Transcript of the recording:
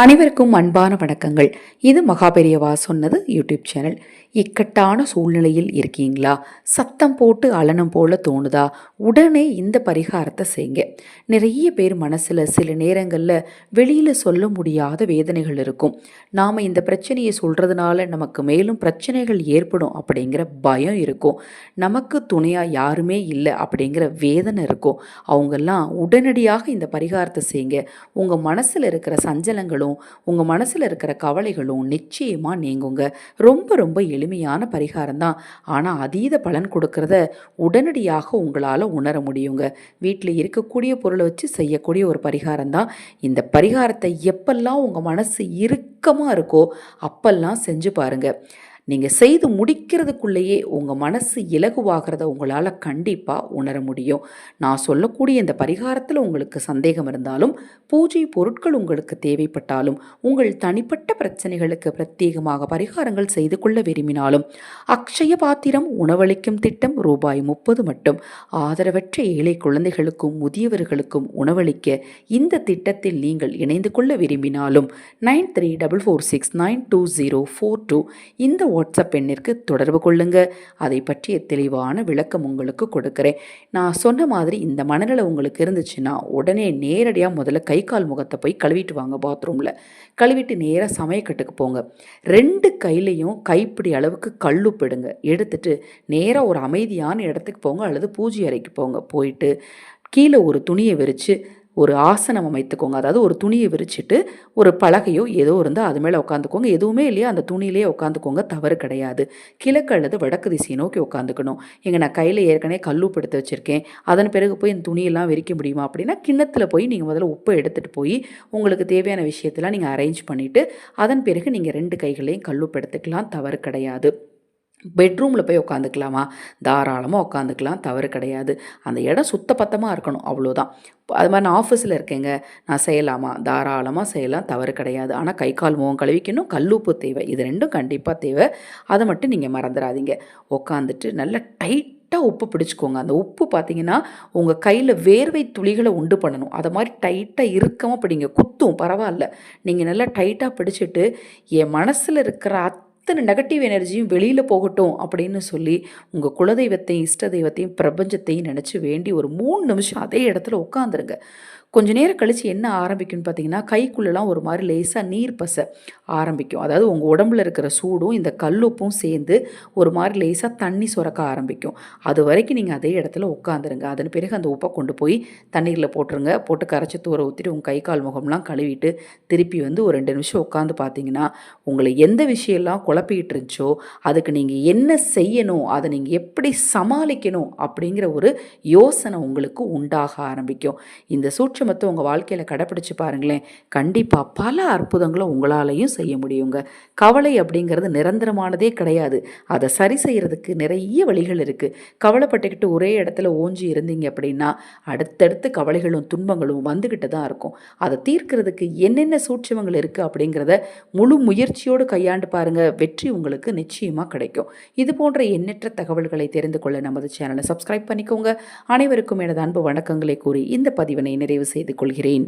அனைவருக்கும் அன்பான வணக்கங்கள். இது மகாபெரியவா சொன்னது யூடியூப் சேனல். இக்கட்டான சூழ்நிலையில் இருக்கீங்களா? சத்தம் போட்டு அலனம் போல தோணுதா? உடனே இந்த பரிகாரத்தை செய்யுங்க நிறைய பேர் மனசில் சில நேரங்களில் வெளியில் சொல்ல முடியாத வேதனைகள் இருக்கும். நாம் இந்த பிரச்சனையை சொல்கிறதுனால நமக்கு மேலும் பிரச்சனைகள் ஏற்படும் அப்படிங்கிற பயம் இருக்கும். நமக்கு துணையாக யாருமே இல்லை அப்படிங்கிற வேதனை இருக்கும். அவங்கெல்லாம் உடனடியாக இந்த பரிகாரத்தை செய்யுங்க உங்கள் மனசில் இருக்கிற சஞ்சலங்களும் உங்கள் மனசில் இருக்கிற கவலைகளும் நிச்சயமாக நீங்குங்க. ரொம்ப ரொம்ப எளிமையான பரிகாரம் தான் ஆனால் அதீத பலன் கொடுக்கறத உடனடியாக உங்களால் உணர முடியுங்க. வீட்டில் இருக்கக்கூடிய பொருளை வச்சு செய்யக்கூடிய ஒரு பரிகாரம் தான் இந்த பரிகாரத்தை எப்பெல்லாம் உங்கள் மனசு இறுக்கமாக இருக்கோ அப்பெல்லாம் செஞ்சு பாருங்கள் நீங்கள் செய்து முடிக்கிறதுக்குள்ளேயே உங்கள் மனசு இலகுவாகிறத உங்களால் கண்டிப்பாக உணர முடியும். நான் சொல்லக்கூடிய இந்த பரிகாரத்தில் உங்களுக்கு சந்தேகம் இருந்தாலும் பூஜை பொருட்கள் உங்களுக்கு தேவைப்பட்டாலும் உங்கள் தனிப்பட்ட பிரச்சனைகளுக்கு பிரத்யேகமாக பரிகாரங்கள் செய்து கொள்ள விரும்பினாலும் அக்ஷய பாத்திரம் உணவளிக்கும் திட்டம் ரூபாய் முப்பது மட்டும். ஆதரவற்ற ஏழை குழந்தைகளுக்கும் முதியவர்களுக்கும் உணவளிக்க இந்த திட்டத்தில் நீங்கள் இணைந்து கொள்ள விரும்பினாலும் nine three double four six nine two zero four two இந்த வாட்ஸ்அப் எண்ணிற்கு தொடர்பு கொள்ளுங்க. அதை பற்றிய தெளிவான விளக்கம் உங்களுக்கு கொடுக்குறேன். நான் சொன்ன மாதிரி இந்த மனநிலை உங்களுக்கு இருந்துச்சுன்னா உடனே நேரடியாக முதல்ல கை கால் முகத்தை போய் கழுவிட்டு வாங்க பாத்ரூமில் கழுவிட்டு நேராக சமயக்கட்டுக்கு போங்க. ரெண்டு கையிலையும் கைப்பிடி அளவுக்கு கல்லுப்பிடுங்க எடுத்துட்டு நேராக ஒரு அமைதியான இடத்துக்கு போங்க அல்லது பூஜை அறைக்கு போங்க. போயிட்டு கீழே ஒரு துணியை விரித்து ஒரு ஆசனம் அமைத்துக்கோங்க. அதாவது ஒரு துணியை விரிச்சிட்டு ஒரு பலகையோ ஏதோ இருந்தால் அது மேலே உட்காந்துக்கோங்க எதுவுமே இல்லையா? அந்த துணியிலே உட்காந்துக்கோங்க தவறு கிடையாது. கிழக்கு அல்லது வடக்கு திசையை நோக்கி உட்காந்துக்கணும் எங்கள் நான் கையில் ஏற்கனவே கல்லுப்பு எடுத்து வச்சுருக்கேன். அதன் பிறகு போய் இந்த துணியெல்லாம் விரிக்க முடியுமா அப்படின்னா கிண்ணத்தில் போய் நீங்கள் முதல்ல உப்பை எடுத்துகிட்டு போய் உங்களுக்கு தேவையான விஷயத்தெல்லாம் நீங்கள் அரேஞ்ச் பண்ணிவிட்டு அதன் பிறகு நீங்கள் ரெண்டு கைகளையும் கல்லுப்பு எடுத்துக்கலாம். தவறு கிடையாது. பெட்ரூமில் போய் உட்காந்துக்கலாமா தாராளமாக உட்காந்துக்கலாம் தவறு கிடையாது. அந்த இடம் சுத்தப்பத்தமாக இருக்கணும் அவ்வளோதான் அது மாதிரி நான் ஆஃபீஸில் இருக்கேங்க. நான் செய்யலாமா? தாராளமாக செய்யலாம் தவறு கிடையாது. ஆனால் கை கால் முகம் கழுவிக்கணும் கல்லூப்பு தேவை. இது ரெண்டும் கண்டிப்பாக தேவை. அதை மட்டும் நீங்கள் மறந்துடாதீங்க. உட்காந்துட்டு நல்ல டைட்டாக உப்பு பிடிச்சிக்கோங்க. அந்த உப்பு பார்த்தீங்கன்னா உங்கள் கையில் வேர்வை துளிகளை உண்டு பண்ணணும். அதை மாதிரி டைட்டாக இறுக்கமாக பிடிங்க. குத்தும் பரவாயில்ல. நீங்கள் நல்லா டைட்டாக பிடிச்சிட்டு என் மனசில் இருக்கிற அத்தனை நெகட்டிவ் எனர்ஜியும் வெளியில் போகட்டும் அப்படின்னு சொல்லி உங்கள் குலதெய்வத்தையும் இஷ்ட தெய்வத்தையும் பிரபஞ்சத்தையும் நினச்சி வேண்டி ஒரு மூணு நிமிஷம் அதே இடத்துல உட்காந்துருங்க கொஞ்ச நேரம் கழித்து என்ன ஆரம்பிக்கும்னு பார்த்தீங்கன்னா கைக்குள்ளெல்லாம் ஒரு மாதிரி லேசாக நீர் பசை ஆரம்பிக்கும். அதாவது உங்கள் உடம்புல இருக்கிற சூடும் இந்த கல்லுப்பும் சேர்ந்து ஒரு மாதிரி லேசாக தண்ணி சுரக்க ஆரம்பிக்கும். அது வரைக்கும் நீங்கள் அதே இடத்துல உட்காந்துருங்க அதன் பிறகு அந்த உப்பை கொண்டு போய் தண்ணீரில் போட்டுருங்க. போட்டு கரைச்சி தூர ஊற்றிட்டு உங்கள் கை கால் முகம்லாம் கழுவிட்டு திருப்பி வந்து ஒரு ரெண்டு நிமிஷம் உட்காந்து பார்த்தீங்கன்னா உங்களை எந்த விஷயம்லாம் குழப்பிக்கிட்டு இருந்துச்சோ அதுக்கு நீங்கள் என்ன செய்யணும் அதை நீங்கள் எப்படி சமாளிக்கணும் அப்படிங்கிற ஒரு யோசனை உங்களுக்கு உண்டாக ஆரம்பிக்கும். இந்த சூட் சூட்சமத்தை உங்கள் வாழ்க்கையில் கடைப்பிடிச்சு பாருங்களேன். கண்டிப்பாக பல அற்புதங்களை உங்களாலையும் செய்ய முடியுங்க. கவலை அப்படிங்கிறது நிரந்தரமானதே கிடையாது. அதை சரி செய்கிறதுக்கு நிறைய வழிகள் இருக்குது கவலைப்பட்டுக்கிட்டு ஒரே இடத்துல ஓஞ்சி இருந்தீங்க அப்படின்னா அடுத்தடுத்து கவலைகளும் துன்பங்களும் வந்துக்கிட்டு தான் இருக்கும். அதை தீர்க்கிறதுக்கு என்னென்ன சூட்சமங்கள் இருக்குது அப்படிங்கிறத முழு முயற்சியோடு கையாண்டு பாருங்கள் வெற்றி உங்களுக்கு நிச்சயமாக கிடைக்கும். இது போன்ற எண்ணற்ற தகவல்களை தெரிந்து கொள்ள நமது சேனலை சப்ஸ்கிரைப் பண்ணிக்கோங்க. அனைவருக்கும் எனது அன்பு வணக்கங்களை கூறி இந்த பதிவினை நிறைவு செய்து கொள்கிறேன்